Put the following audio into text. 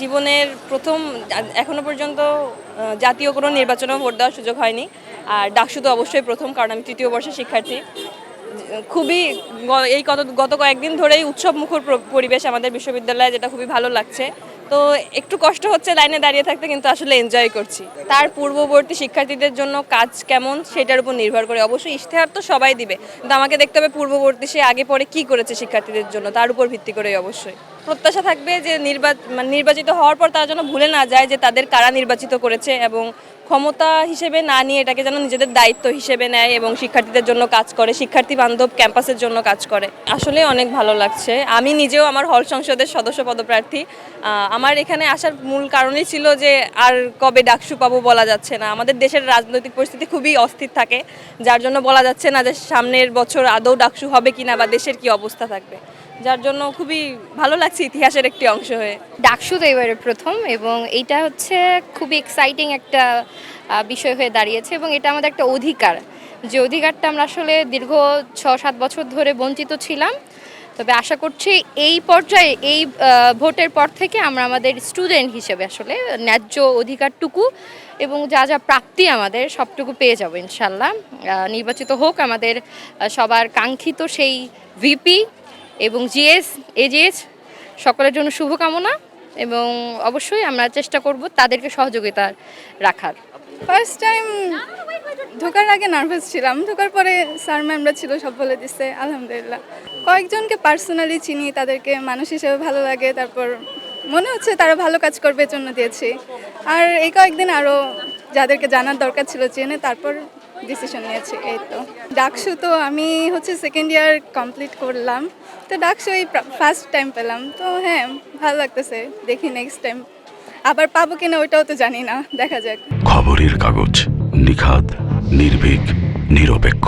জীবনের প্রথম, এখনও পর্যন্ত জাতীয় কোনো নির্বাচনেও ভোট দেওয়ার সুযোগ হয়নি। আর ডাকসু তো অবশ্যই প্রথম, কারণ আমি তৃতীয় বর্ষের শিক্ষার্থী। খুবই এই গত গত কয়েকদিন ধরেই উৎসব মুখর পরিবেশ আমাদের বিশ্ববিদ্যালয়ে, যেটা খুবই ভালো লাগছে। তো একটু কষ্ট হচ্ছে লাইনে দাঁড়িয়ে থাকতে, কিন্তু আসলে এনজয় করছি। তার পূর্ববর্তী শিক্ষার্থীদের জন্য কাজ কেমন, সেটার উপর নির্ভর করে। অবশ্যই ইশতেহার তো সবাই দিবে। কিন্তু আমাকে দেখতে হবে পূর্ববর্তী সে আগে পরে কি করেছে শিক্ষার্থীদের জন্য, তার উপর ভিত্তি করেই অবশ্যই। প্রত্যাশা থাকবে যে মানে নির্বাচিত হওয়ার পর তারা যেন ভুলে না যায় যে তাদের কারা নির্বাচিত করেছে এবং ক্ষমতা হিসেবে না নিয়ে এটাকে যেন নিজেদের দায়িত্ব হিসেবে নেয় এবং শিক্ষার্থীদের জন্য কাজ করে, শিক্ষার্থী বান্ধব ক্যাম্পাসের জন্য কাজ করে। আসলে অনেক ভালো লাগছে। আমি নিজেও আমার হল সংসদের সদস্য পদপ্রার্থী। আমার এখানে আসার মূল কারণই ছিল যে আর কবে ডাকসু পাবো বলা যাচ্ছে না। আমাদের দেশের রাজনৈতিক পরিস্থিতি খুবই অস্থির থাকে। যার জন্য বলা যাচ্ছে না যে সামনের বছর আদৌ ডাকসু হবে কিনা বা দেশের কি অবস্থা থাকবে। যার জন্য খুবই ভালো লাগছে ইতিহাসের একটি অংশ হয়ে। ডাকসু তো এবারে প্রথম এবং এটা হচ্ছে খুবই এক্সাইটিং একটা বিষয় হয়ে দাঁড়িয়েছে এবং এটা আমাদের একটা অধিকার। যে অধিকারটা আমরা আসলে দীর্ঘ ছ সাত বছর ধরে বঞ্চিত ছিলাম। তবে আশা করছি এই পর্যায়ে, এই ভোটের পর থেকে আমরা আমাদের স্টুডেন্ট হিসেবে আসলে ন্যায্য অধিকারটুকু এবং যা যা প্রাপ্তি আমাদের সবটুকু পেয়ে যাব ইনশাল্লাহ। নির্বাচিত হোক আমাদের সবার কাঙ্ক্ষিত সেই ভিপি এবং জিএস এজিএস সকলের জন্য শুভকামনা এবং অবশ্যই আমরা চেষ্টা করব তাদেরকে সহযোগিতা রাখার। ফার্স্ট টাইম ঢোকার আগে নার্ভাস ছিলাম। ঢোকার পরে স্যার ম্যামরা ছিল, সব বলে দিচ্ছে আলহামদুলিল্লাহ। কয়েকজনকে পার্সোনালি চিনি, তাদেরকে মানুষ হিসেবে ভালো লাগে, তারপর মনে হচ্ছে তারা ভালো কাজ করবে জন্য দিয়েছি। আর এই কয়েকদিন আরও যাদেরকে জানার দরকার ছিল, জেনে তারপর ডিসিশন নিয়েছি, এই তো। ডাকসু তো আমি হচ্ছে সেকেন্ড ইয়ার কমপ্লিট করলাম। তো ডাকসু এই ফার্স্ট টাইম পেলাম। তো হ্যাঁ ভালো লাগতেছে। দেখি নেক্সট টাইম আবার পাবো কিনা ওইটাও তো জানি না। দেখা যাক। খবরের কাগজ নিখাত নির্ভীক, নিরপেক্ষ।